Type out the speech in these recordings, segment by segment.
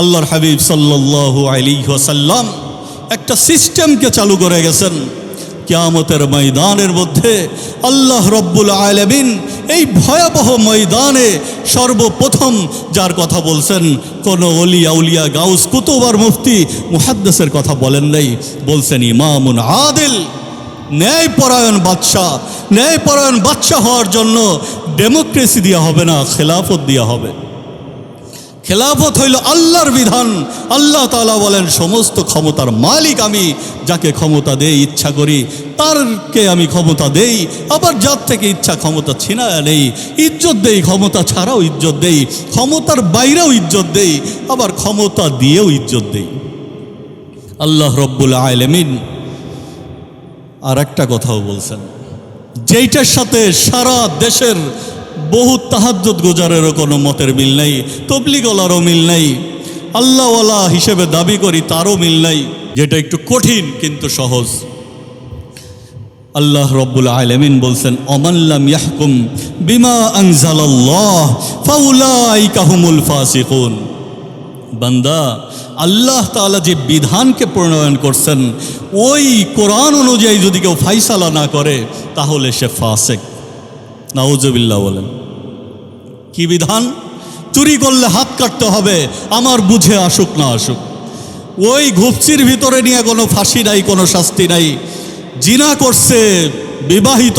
আল্লাহর হাবিব সাল্লাল্লাহু আলাইহি ওয়াসাল্লাম একটা সিস্টেমকে চালু করে গেছেন। কিয়ামতের ময়দানের মধ্যে আল্লাহ রব্বুল আলামিন এই ভয়াবহ ময়দানে সর্বপ্রথম যার কথা বলছেন, কোন অলিয়া উলিয়া গাউস কুতুবার মুফতি মুহাদ্দেসের কথা বলেন নাই। বলছেন, ইমামুন আদিল, ন্যায়পরায়ণ বাদশাহ ন্যায়পরায়ণ বাদশাহ হওয়ার জন্য ডেমোক্রেসি দেওয়া হবে না, খেলাফত দেওয়া হবে। খেলাফত হইল আল্লাহর বিধান। আল্লাহ তালা বলেন, সমস্ত ক্ষমতার মালিক আমি, যাকে ক্ষমতা দেই ইচ্ছা করি, তারকে আমি ক্ষমতা দেই। আবার যার থেকে ইচ্ছা ক্ষমতা ছিনায় নেই, ইজ্জত দেই, ক্ষমতা ছাড়াও ইজ্জত দেই, ক্ষমতার বাইরেও ইজ্জত দেই, আবার ক্ষমতা দিয়েও ইজ্জত দেই। আল্লাহ রব্বুল আলমিন আর একটা কথাও বলছেন, যেইটার সাথে সারা দেশের বহু তাহাজ্জুদ গোজারেরও কোনো মতের মিল নেই, তবলিগলারও মিল নেই, আল্লাহওয়ালা হিসেবে দাবি করি তারও মিল নাই, যেটা একটু কঠিন কিন্তু সহজ। আল্লাহ রব্বুল আলমিন বলছেন অমাল্লাম ইয়াহকুম বিমা আনজালাল্লাহ, ফাউলাইকা হুমুল ফাসিকুন। বান্দা, আল্লাহ তাআলা যে বিধানকে প্রণয়ন করছেন, ওই কোরআন অনুযায়ী যদি কেউ ফাইসালা না করে, তাহলে সে ফাসেক। নাউজবিল্লা বলেন। কি বিধান? চুরি করলে হাত কাটতে হবে, আমার বুঝে আসুক না আসুক। ওই ঘুপচির ভিতরে নিয়ে কোনো ফাঁসি নাই, কোনো শাস্তি নাই। জিনা করছে বিবাহিত,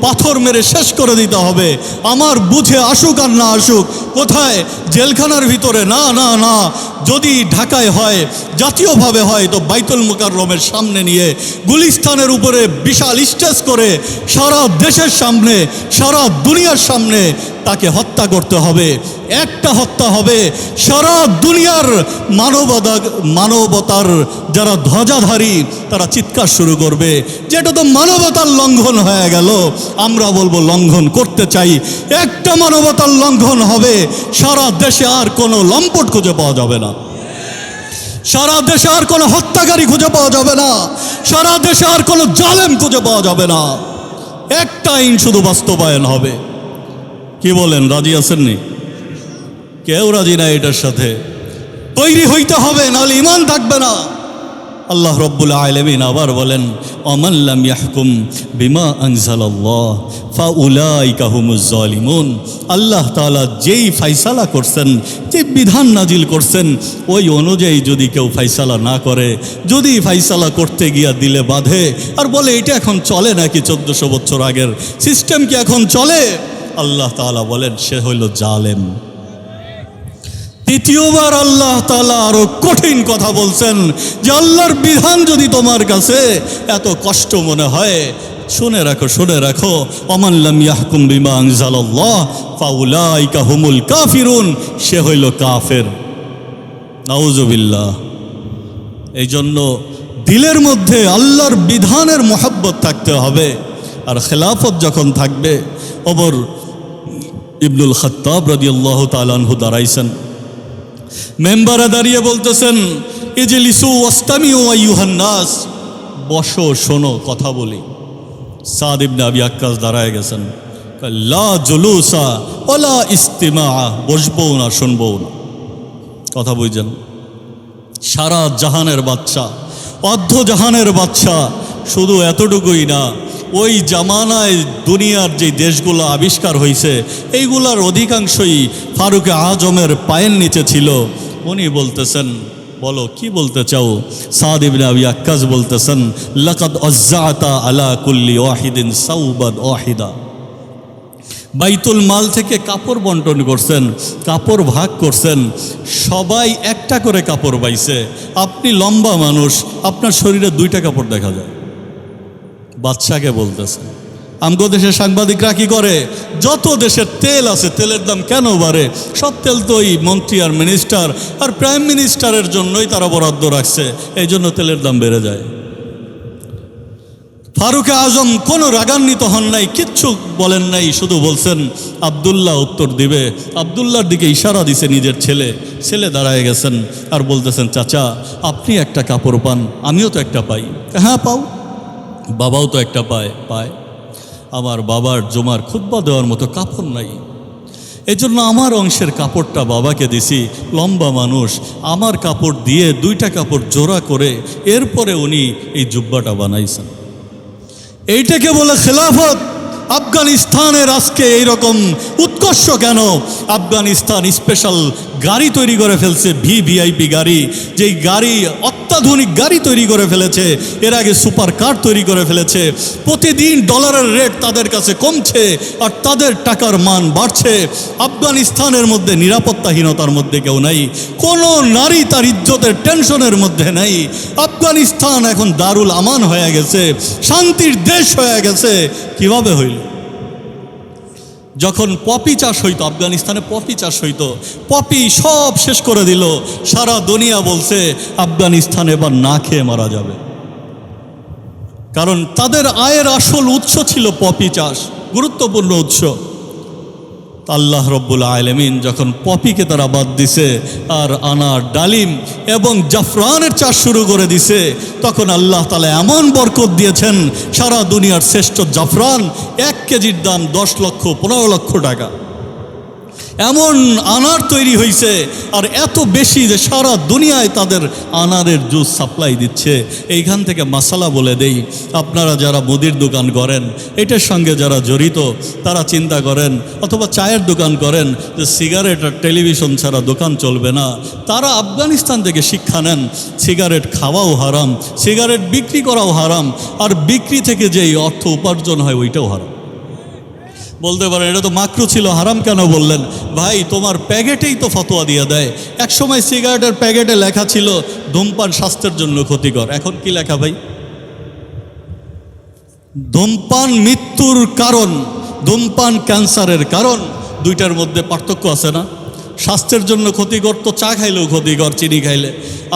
পাথর মেরে শেষ করে দিতে হবে। আমার বুঝে আসুক আর না আসুক, কোথায়? জেলখানার ভিতরে? না না না। যদি ঢাকায় হয়, জাতীয়ভাবে হয়, তো বাইতুল মুকাররমের সামনে নিয়ে, গুলিস্তানের উপরে বিশাল স্টেজ করে, সারা দেশের সামনে, সারা দুনিয়ার সামনে তাকে হত্যা করতে হবে। একটা হত্যা হবে সারা দুনিয়ার মানবতা, মানবতার যারা ধ্বজাধারী, তারা চিৎকার শুরু করবে। যেটা তো মানবতার লঙ্ঘন হয়ে গেল। আমরা বলব লঙ্ঘন করতে চাই। একটা মানবতার লঙ্ঘন হবে। সারা দেশে আর কোনো লম্পট খুঁজে পাওয়া যাবে না। সারা দেশে আর কোনো হত্যাকারী খুঁজে পাওয়া যাবে না। সারা দেশে আর কোনো জালেম খুঁজে পাওয়া যাবে না। একটা আইন শুধু বাস্তবায়ন হবে। কি বলেন, রাজি আছেননি? কেউ রাজি না এটার সাথে। তৈরি হইতে হবে, নাহলে ইমান থাকবে না। আল্লাহ রব্বুল আলমিন আবার বলেন অমাল্লাম ইয়াহকুম বিমা আনজালাল্লাহ, ফাউলাইকা হুমুজ জালিমুন। আল্লাহ তাআলা যেই ফাইসালা করছেন, যে বিধান নাজিল করছেন, ওই অনুযায়ী যদি কেউ ফাইসালা না করে, যদি ফাইসালা করতে গিয়া দিলে বাঁধে, আর বলে, এটা এখন চলে নাকি চোদ্দশো বছর আগের? সিস্টেম কি এখন চলে? আল্লাহ তাআলা বলেন, সে হইল জালেম। তৃতীয়বার আল্লাহ তালা আরও কঠিন কথা বলছেন যে আল্লাহর বিধান যদি তোমার কাছে এত কষ্ট মনে হয়, শুনে রাখো শুনে রাখো। অমাল্লাম ইয়াহকুম বিমা আনজালাল্লাহ, ফাউলাইকা হুমুল কাফিরুন, সে হইল কাফের। নাউজুবিল্লাহ। এই জন্য দিলের মধ্যে আল্লাহর বিধানের মোহাব্বত থাকতে হবে। আর খেলাফত যখন থাকবে অবর ইবনুল খত্তাব রাজি আল্লাহ তাআলাহু দাঁড়াইছেন। মেম্বারে দাঁড়িয়ে বলতেছেন এই যে লিসু ওয়াস্তামি ও নাস। বসো, শোনো, কথা বলি। সাদ ইবনে আবি আক্কাস দাঁড়ায় গেছেন। লা জুলুসা ওলা ইস্তিমা বসবো না, শুনব না। কথা বুঝছেন? সারা জাহানের বাচ্চা, অর্ধ জাহানের বাচ্চা, শুধু এতটুকুই না ওই জামানায় দুনিয়ার যে দেশগুলো আবিষ্কার হয়েছে এইগুলার অধিকাংশই ফারুকে আজমের পায়ের নিচে ছিল। উনি বলতেছেন, বলো, কি বলতে চাও? সাদ ইবনে বলতেছেন, লাকাদ অজ্জাতা আলা কুল্লি ওয়াহিদিন সাউবাদ ওয়াহিদা। বাইতুল মাল থেকে কাপড় বন্টন করছেন, কাপড় ভাগ করছেন, সবাই একটা করে কাপড় পাইছে আপনি লম্বা মানুষ, আপনার শরীরে দুইটা কাপড় দেখা যায়। বাচ্চাকে বলতেছে, আমগো দেশের সাংবাদিকরা কি করে? যত দেশের তেল আছে, তেলের দাম কেন বাড়ে? সব তেল তো ওই মন্ত্রী আর মিনিস্টার আর প্রাইম মিনিস্টারের জন্যই তারা বরাদ্দ রাখছে, এই জন্য তেলের দাম বেড়ে যায়। ফারুকে আজম কোনো রাগান্বিত হন নাই, কিচ্ছু বলেন নাই, শুধু বলছেন, আবদুল্লাহ উত্তর দিবে। আবদুল্লাহর দিকে ইশারা দিছে নিজের ছেলে। ছেলে দাঁড়ায় গেছেন আর বলতেছেন, চাচা, আপনি একটা কাপড় পান, আমিও তো একটা পাই। হ্যাঁ পাও। বাবাও তো একটা পায় পায়। আমার বাবার জমার খুদ্া দেওয়ার মতো কাপড় নাই। এই জন্য আমার অংশের কাপড়টা বাবাকে দিছি। লম্বা মানুষ, আমার কাপড় দিয়ে দুইটা কাপড় জোড়া করে এরপরে উনি এই জুব্বাটা বানাইছেন। এইটাকে বলে খেলাফত। আফগানিস্তানের আজকে এইরকম উৎকর্ষ কেন? আফগানিস্তান স্পেশাল গাড়ি তৈরি করে ফেলছে ভি ভিআইপি গাড়ি। যেই গাড়ি অত্যাধুনিক গাড়ি তৈরি করে ফেলেছে, এর আগে সুপার কার তৈরি করে ফেলেছে। প্রতিদিন ডলারের রেট তাদের কাছে কমছে আর তাদের টাকার মান বাড়ছে। আফগানিস্তানের মধ্যে নিরাপত্তাহীনতার মধ্যে কেউ নাই, কোনো নারী তার ইজ্জতের টেনশনের মধ্যে নাই। আফগানিস্তান এখন দারুল আমান হয়ে গেছে, শান্তির দেশ হয়ে গেছে। কীভাবে হইল? যখন পপি চাষ হইতো, আফগানিস্তানে পপি চাষ হইতো, পপি সব শেষ করে দিল। সারা দুনিয়া বলছে, আফগানিস্তান এবার না খেয়ে মারা যাবে। কারণ তাদের আয়ের আসল উৎস ছিল পপি চাষ, গুরুত্বপূর্ণ উৎস। আল্লাহ রব্বুল আলমিন যখন পপিকে তারা বাদ দিছে আর আনার ডালিম এবং জাফরানের চাষ শুরু করে দিছে, তখন আল্লাহ তালা এমন বরকত দিয়েছেন, সারা দুনিয়ার শ্রেষ্ঠ জাফরান এক কেজির দাম দশ লক্ষ পনেরো লক্ষ টাকা। এমন আনার তৈরি হয়েছে আর এত বেশি যে সারা দুনিয়ায় তাদের আনারের জুস সাপ্লাই দিচ্ছে। এইখান থেকে মশালা বলে দেই, আপনারা যারা মুদির দোকান করেন, এটার সঙ্গে যারা জড়িত, তারা চিন্তা করেন, অথবা চায়ের দোকান করেন, যে সিগারেট আর টেলিভিশন ছাড়া দোকান চলবে না। তারা আফগানিস্তান থেকে শিক্ষা নেন, সিগারেট খাওয়াও হারাম, সিগারেট বিক্রি করাও হারাম, আর বিক্রি থেকে যেই অর্থ উপার্জন হয়, ওইটাও হারাম। বলতে পারেন, এটা তো মাকরু ছিল, হারাম কেন বললেন? ভাই, তোমার প্যাকেটেই তো ফতোয়া দিয়ে দেয়। এক সময় সিগারেটের প্যাকেটে লেখা ছিল, ধূমপান স্বাস্থ্যের জন্য ক্ষতিকর। এখন কি লেখা ভাই? ধূমপান মৃত্যুর কারণ, ধূমপান ক্যান্সারের কারণ, দুইটার মধ্যে পার্থক্য আছে না? স্বাস্থ্যের জন্য ক্ষতিকর তো চা খাইলেও ক্ষতিকর, চিনি খাইলে।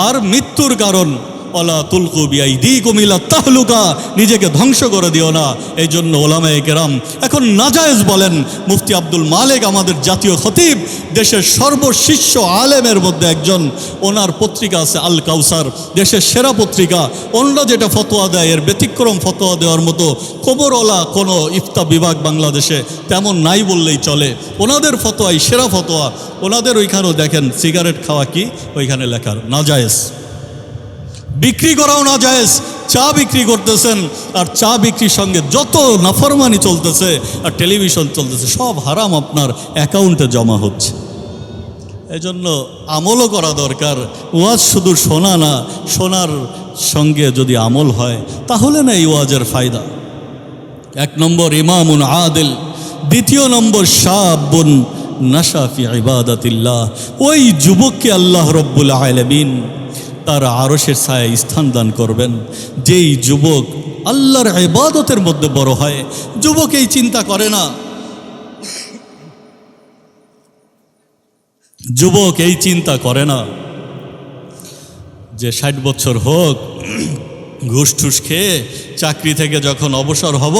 আর মৃত্যুর কারণ অলা তুলকু বিআই দি কমিলা তাহলুকা, নিজেকে ধ্বংস করে দিও না। এই জন্য ওলামায়ে কেরাম এখন নাজায়েজ বলেন, মুফতি আব্দুল মালেক আমাদের জাতীয় খতিব, দেশের সর্বশিষ্য আলেমের মধ্যে একজন। ওনার পত্রিকা আছে আল কাউসার, দেশের সেরা পত্রিকা। অন্য যেটা ফতোয়া দেয়, এর ব্যতিক্রম ফতোয়া দেওয়ার মতো খবরওয়ালা কোনো ইফতা বিভাগ বাংলাদেশে তেমন নাই বললেই চলে। ওনাদের ফতোয়াই সেরা ফতোয়া। ওনাদের ওইখানেও দেখেন, সিগারেট খাওয়া কি? ওইখানে লেখার নাজায়েজ। বিক্রি করাও না জায়েজ চা বিক্রি করতেছেন আর চা বিক্রির সঙ্গে যত নাফরমানি চলতেছে আর টেলিভিশন চলতেছে, সব হারাম আপনার অ্যাকাউন্টে জমা হচ্ছে। এজন্য আমলও করা দরকার। ওয়াজ শুধু শোনা না, শোনার সঙ্গে যদি আমল হয়, তাহলে না এই ওয়াজের ফায়দা। এক নম্বর, ইমামুন আদিল। দ্বিতীয় নম্বর, শাবুন নাশাফি ইবাদাতিল্লাহ। ওই যুবককে আল্লাহ রব্বুল আলমিন তার আরসের ছায় স্থান দান করবেন। যেই যুবক আল্লাহর ইবাদতের মধ্যে বড় হয় যুবক এই চিন্তা করে না। যুবক এই চিন্তা করে না যে ষাট বছর হোক ঘুষ ঠুস খেয়ে চাকরি থেকে যখন অবসর হব,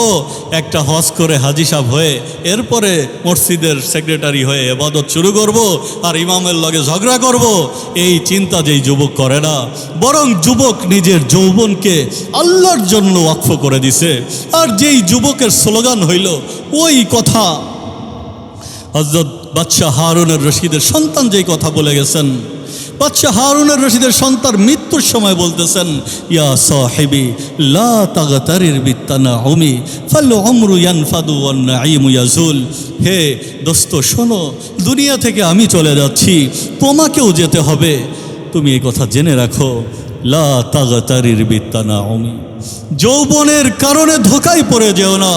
একটা হজ করে হাজি সাহ হয়ে এরপরে মসজিদের সেক্রেটারি হয়ে এবাদত শুরু করব আর ইমামের লগে ঝগড়া করব। এই চিন্তা যেই যুবক করে না, বরং যুবক নিজের যৌবনকে আল্লাহর জন্য ওয়াকফ করে দিছে। আর যেই যুবকের স্লোগান হইল, ওই কথা। হজরত বাদশাহ হারুনের রশিদের সন্তান যেই কথা বলে গেছেন বাদশাহ হারুনের রশিদের সন্তান মৃত্যুর সময় বলতেছেন, ইয়া সাহেবি, লা বিত্তানা হুমি ফাল অমরু ওয়ান নাঈমু ইয়াজুল। হে দোস্ত, শোনো, দুনিয়া থেকে আমি চলে যাচ্ছি, তোমাকেও যেতে হবে। তুমি এই কথা জেনে রাখো, লা তাগতারির বিত্তানা হুমি যৌবনের কারণে ধোকায় পড়ে যেও না।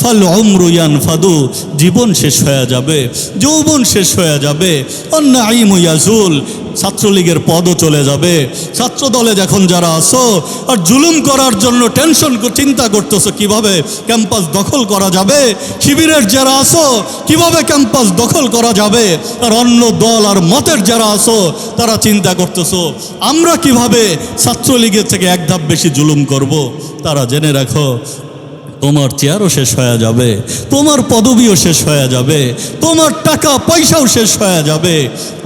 ফাল অমরুয়ান ফাদু জীবন শেষ হয়ে যাবে, যৌবন শেষ হয়ে যাবে। অন্য আইমুয়াজুল ছাত্রলীগের পদও চলে যাবে। ছাত্র দলে যখন যারা আসো আর জুলুম করার জন্য টেনশন চিন্তা করতেছো কীভাবে ক্যাম্পাস দখল করা যাবে? শিবিরের যারা আসো কীভাবে ক্যাম্পাস দখল করা যাবে? আর অন্য দল আর মতের যারা আসো তারা চিন্তা করতেছো, আমরা কীভাবে ছাত্রলীগের থেকে এক ধাপ বেশি জুলুম করব? তারা জেনে রাখো, তোমার চেয়ারও শেষ হয়ে যাবে, তোমার পদবিও শেষ হয়ে যাবে, তোমার টাকা পয়সাও শেষ হয়ে যাবে।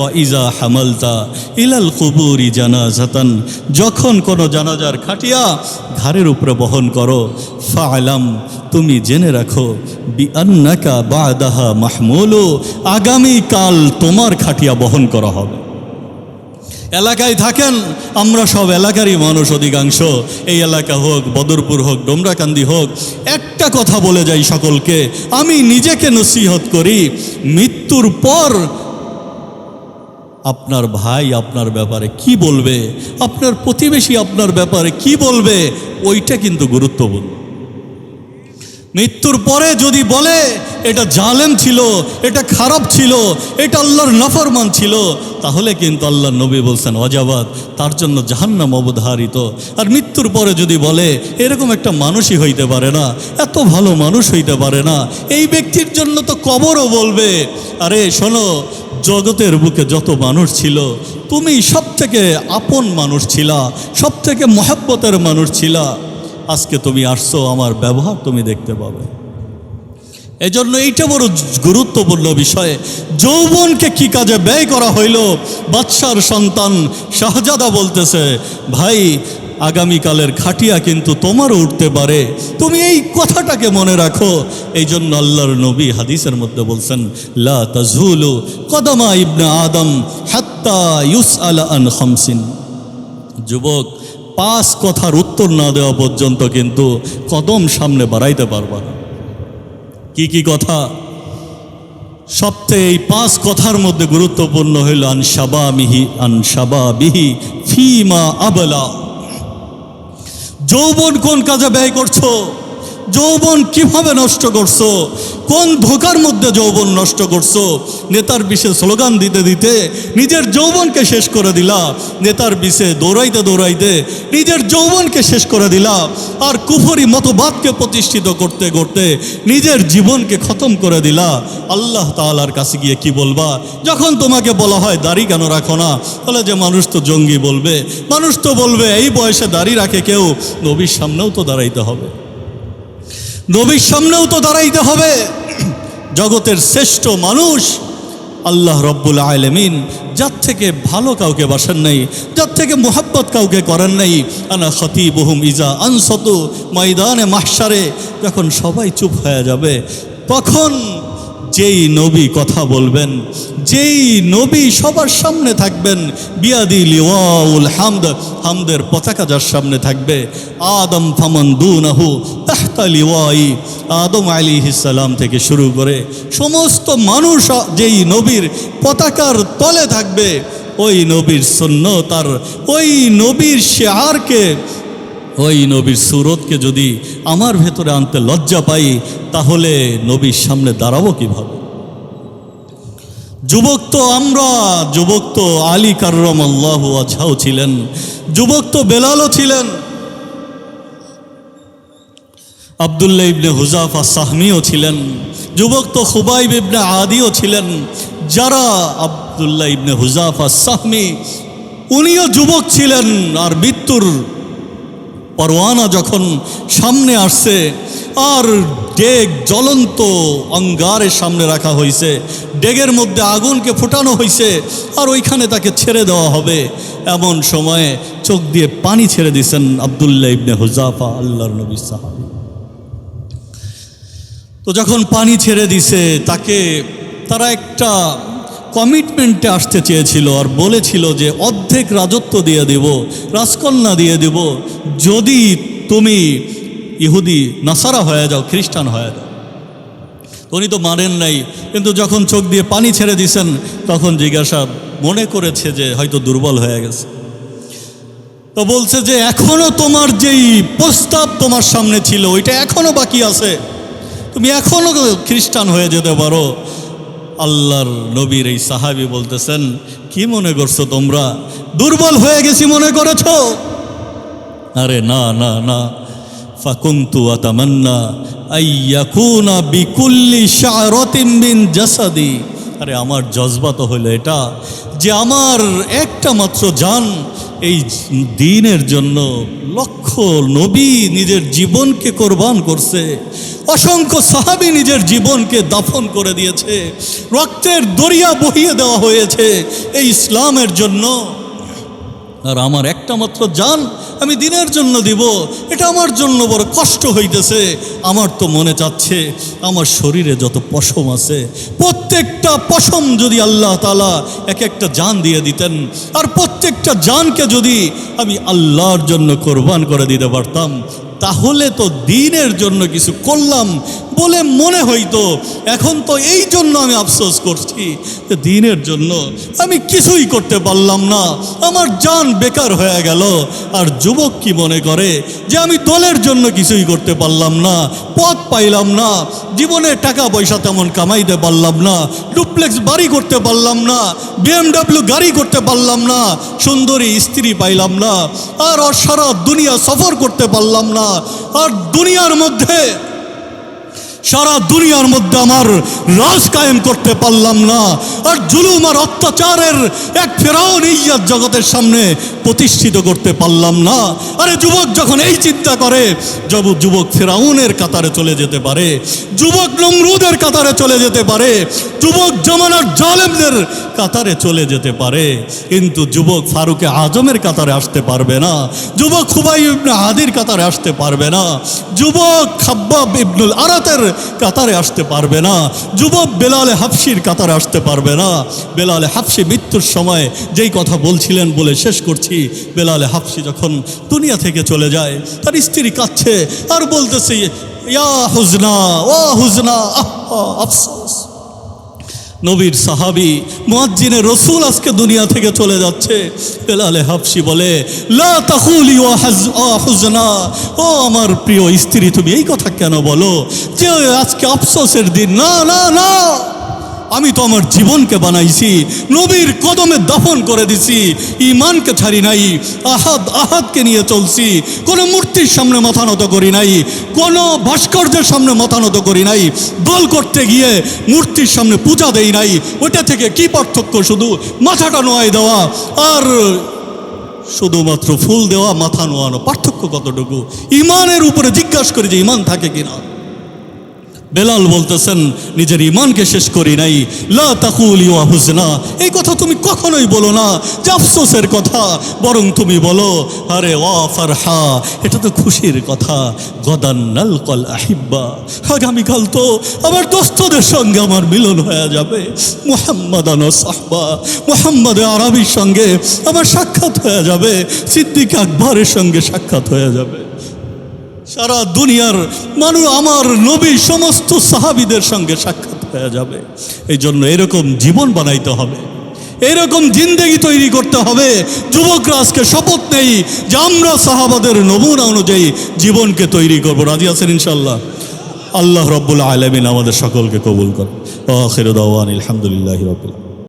ও ইজা হামালতা ইলাল কুবুরি জানাজাতান, যখন কোনো জানাজার খাটিয়া ঘাড়ের উপরে বহন করো, ফালাম, তুমি জেনে রাখো বি আন্নাকা বাদাহা মাহমুলু, আগামীকাল তোমার খাটিয়া বহন করা হবে। এলাকায় থাকেন, আমরা সব এলাকারই মানুষ অধিকাংশ। এই এলাকা হোক, বদরপুর হোক, ডোমরাকান্দি হোক, একটা কথা বলে যাই সকলকে, আমি নিজেকে নসিহত করি, মৃত্যুর পর আপনার ভাই আপনার ব্যাপারে কি বলবে, আপনার প্রতিবেশী আপনার ব্যাপারে কি বলবে, ওইটা কিন্তু গুরুত্বপূর্ণ। মৃত্যুর পরে যদি বলে, এটা জালেম ছিল, এটা খারাপ ছিল, এটা আল্লাহর নফরমান ছিল, তাহলে কিন্তু আল্লাহ নবী বলছেন অজাবাদ তার জন্য জাহান্নাম অবধারিত। আর মৃত্যুর পরে যদি বলে, এরকম একটা মানুষই হইতে পারে না, এত ভালো মানুষ হইতে পারে না, এই ব্যক্তির জন্য তো কবরও বলবে। আরে শোনো, জগতের বুকে যত মানুষ ছিল, তুমি সব থেকে আপন মানুষ ছিলা সব থেকে মহাব্বতের মানুষ ছিলা। আজকে তুমি আসছো, আমার ব্যবহার তুমি দেখতে পাবে। এজন্য এইটা বড় গুরুত্বপূর্ণ বিষয়। যৌবনকে কি কাজে ব্যয় করা হইল? বাদশার সন্তান শাহজাদা বলতেছে, ভাই, আগামীকালের খাটিয়া কিন্তু তোমারও উঠতে পারে। তুমি এই কথাটাকে মনে রাখো। এই জন্য আল্লাহর নবী হাদিসের মধ্যে বলছেন, লা তাজুলু কদমা ইবনে আদম হাত্তা ইউস আলা আন খামসিন। যুবক, পাঁচ কথার উত্তর না দেওয়া পর্যন্ত কিন্তু কদম সামনে বাড়াইতে পারবা না। কি কি কথা? সবচেয়ে এই পাঁচ কথার মধ্যে গুরুত্বপূর্ণ হইল আনসাবা মিহি আনসাবা বিহি ফিমা আবলা। যৌবন কোন কাজে ব্যয় করছ? যৌবন কীভাবে নষ্ট করছ? কোন ধোকার মধ্যে যৌবন নষ্ট করছ? নেতার বিষে স্লোগান দিতে দিতে নিজের যৌবনকে শেষ করে দিলা। নেতার বিষে দৌড়াইতে দৌড়াইতে নিজের যৌবনকে শেষ করে দিলা। আর কুফরি মতবাদকে প্রতিষ্ঠিত করতে করতে নিজের জীবনকে খতম করে দিলা। আল্লাহ তাআলার কাছে গিয়ে কি বলবা? যখন তোমাকে বলা হয়, দাড়ি কেন রাখো না? তাহলে যে মানুষ তো জঙ্গি বলবে। মানুষ তো বলবে, এই বয়সে দাড়ি রাখে কেউ। নবীর সামনেও তো দাঁড়াইতে হবে। নবীর সামনেও তো দাঁড়াইতে হবে। জগতের শ্রেষ্ঠ মানুষ আল্লাহ রব্বুল আলমিন, যার থেকে ভালো কাউকে বাসেন নাই, যার থেকে মোহাব্বত কাউকে করেন নাই। আনা খতি বহুম ইজা আনসত, ময়দানে মাহসারে যখন সবাই চুপ হয়ে যাবে, তখন যেই নবী কথা বলবেন, যেই নবী সবার সামনে থাকবেন, বিয়াদি লিওয়াউল হামদ, হামদের পতাকা যার সামনে থাকবে, আদম ফামন দুনাহু তাহতা লিওয়াই আদম আলী সালাম থেকে শুরু করে সমস্ত মানুষ যেই নবীর পতাকার তলে থাকবে, ওই নবীর সৈন্য তার ওই নবীর শেয়ারকে, ওই নবীর সুরতকে যদি আমার ভেতরে আনতে লজ্জা পাই, তাহলে নবীর সামনে দাঁড়াবো কীভাবে? যুবক তো আমরা, যুবক তো আলী কার্রম আল্লাহ আছাও ছিলেন, যুবক তো বেলালও ছিলেন। আবদুল্লাহ ইবনে হুজাফা সাহমিও ছিলেন, যুবক তো খুবাইব ইবনে আদিও ছিলেন, যারা আবদুল্লাহ ইবনে হুজাফা সাহমি, উনিও যুবক ছিলেন, আর মৃত্যুর পরোয়ানা যখন সামনে আসছে, আর ডেগ জ্বলন্ত অঙ্গারের সামনে রাখা হয়েছে ডেগের মধ্যে আগুনকে ফোটানো হয়েছে আর ওইখানে তাকে ছেড়ে দেওয়া হবে। এমন সময়ে চোখ দিয়ে পানি ছেড়ে দিয়েছেন আবদুল্লাহ ইবনে হুজাফা, আল্লাহর নবী সাহাবি। তো যখন পানি ছেড়ে দিছে, তাকে, তারা একটা কমিটমেন্টে আসতে চেয়েছিল আর বলেছিল যে অর্ধেক রাজত্ব দিয়ে দেব, রাজকন্যা দিয়ে দেব, যদি তুমি ইহুদি, নাসারা হয়ে যাও, খ্রিস্টান হয়ে যাও। উনি তো মানেন নাই, কিন্তু যখন চোখ দিয়ে পানি ছেড়ে দিছেন, তখন জিজ্ঞাসা মনে করেছে যে হয়তো দুর্বল হয়ে গেছে। তো বলছে যে, এখনও তোমার যেই প্রস্তাব তোমার সামনে ছিল, ওইটা এখনও বাকি আছে। তুমি এখনও খ্রিস্টান হয়ে যেতে পারো। আল্লাহর নবীর এই সাহাবি বলতেছেন, কি মনে করছ তোমরা? দুর্বল হয়ে গেছি মনে করেছ? আরে না না না। ফাকুন্তু আতামান্না আইয়াকুনা বিকুল্লি শারতিন মিন জাসাদি। আরে আমার জজবা তো হলো এটা যে আমার একটা মাত্র জান এই দিনের জন্য লক্ষ নবী নিজের জীবনকে কোরবান করছে, অসংখ্য সাহাবী নিজের জীবনকে দাফন করে দিয়েছে, রক্তের দরিয়া বহিয়ে দেওয়া হয়েছে এই ইসলামের জন্য। আর আমার একটা মাত্র জান আমি দিনের জন্য দিব, এটা আমার জন্য বড় কষ্ট হইতেছে, আমার তো মনে চাচ্ছে আমার শরীরে যত পশম আছে, প্রত্যেকটা পশম যদি আল্লাহ তালা এক একটা জান দিয়ে দিতেন, আর প্রত্যেকটা জানকে যদি আমি আল্লাহর জন্য কোরবান করে দিতে পারতাম, তাহলে তো দিনের জন্য কিছু করলাম বলে মনে হইতো, এখন তো এই জন্য আমি আফসোস করছি দিনের জন্য আমি কিছুই করতে পারলাম না। আমার জান বেকার হয়ে গেল, আর যুবক কি মনে করে যে আমি দলের জন্য কিছুই করতে পারলাম না পথ পাইলাম না, জীবনে টাকা পয়সা তেমন কামাইতে পারলাম না, ডুপ্লেক্স বাড়ি করতে পারলাম না, বিএমডাব্লিউ গাড়ি করতে পারলাম না, সুন্দরী স্ত্রী পাইলাম না, আর সারা দুনিয়া সফর করতে পারলাম না, আর দুনিয়ার মধ্যে সারা দুনিয়ার মধ্যে আমার রাজ কায়েম করতে পারলাম না। আর জুলুম আর অত্যাচারের এক ফেরাউন ইয়াদ জগতের সামনে প্রতিষ্ঠিত করতে পারলাম না। আরে যুবক যখন এই চিন্তা করে, যব যুবক ফেরাউনের কাতারে চলে যেতে পারে, যুবক নমরুদের কাতারে চলে যেতে পারে, যুবক জমানার জালেমদের কাতারে চলে যেতে পারে, কিন্তু যুবক ফারুকে আজমের কাতারে আসতে পারবে না, যুবক খুবাই হাদির কাতারে আসতে পারবে না, যুবক খাব্বাব ইবনুল আরাতের কাতারে আসতে পারবে না, যুবক বেলালে হাফসির কাতারে আসতে পারবে না। বেলালে হাফসি মৃত্যুর সময় যেই কথা বলছিলেন বলে শেষ করছি। বেলালে হাফসি যখন দুনিয়া থেকে চলে যায়, তার স্ত্রী কাঁদছে, আর বলতেছে, ইয়া হুজনা, ও হুজনা, আহ, আফসোস। নবীর সাহাবি, মুয়াজ্জিনের রসুল আজকে দুনিয়া থেকে চলে যাচ্ছে। বেলালে হাফসি বলে হুজনা। ও আমার প্রিয় স্ত্রী, তুমি এই কথা কেন বলো? যে আজকে আফসোসের দিন। না না না। আমি তো আমার জীবনকে বানাইছি, নবীর কদমে দফন করে দিছি ইমানকে ছাড়ি নাই, আহাদ, আহাদকে নিয়ে চলছি, কোনো মূর্তির সামনে মাথা নত করি নাই, কোনো ভাস্কর্যের সামনে মাথা নত করি নাই, দল করতে গিয়ে মূর্তির সামনে পূজা দেই নাই, ওইটা থেকে কি পার্থক্য? শুধু মাথাটা নোয়াই দেওয়া আর শুধুমাত্র ফুল দেওয়া, মাথা নোয়ানো। পার্থক্য কতটুকু? ইমানের উপরে জিজ্ঞাসা করি যে ইমান থাকে কিনা। বেলাল বলতেছেন, নিজের ইমানকে শেষ করি নাই। লা এই কথা তুমি কখনোই বলো না, যে আফসোসের কথা, বরং তুমি বলো, আরে ওয়া ফারহা, এটা তো খুশির কথা। গদান নালকল আহিব্বা। আগামীকাল তো আমার দোস্তদের সঙ্গে আমার মিলন হয়ে যাবে। মুহাম্মাদান সাহবা, মুহাম্মদ আরবির সঙ্গে আমার সাক্ষাৎ হয়ে যাবে। সিদ্দিক আকবরের সঙ্গে সাক্ষাৎ হয়ে যাবে। সারা দুনিয়ার মানুষ আমার নবী, সমস্ত সাহাবিদের সঙ্গে সাক্ষাৎ হয়ে যাবে। এই জন্য এরকম জীবন বানাইতে হবে। এরকম জিন্দেগি তৈরি করতে হবে। যুবকরা আজকে শপথ নেই যে আমরা সাহাবাদের নমুনা অনুযায়ী জীবনকে তৈরি করব। রাজি আছেন ইনশাল্লাহ আল্লাহ রব্বুল আলমিন আমাদের সকলকে কবুল কর আখির দাওয়ান, আলহামদুলিল্লাহ রবিল্লা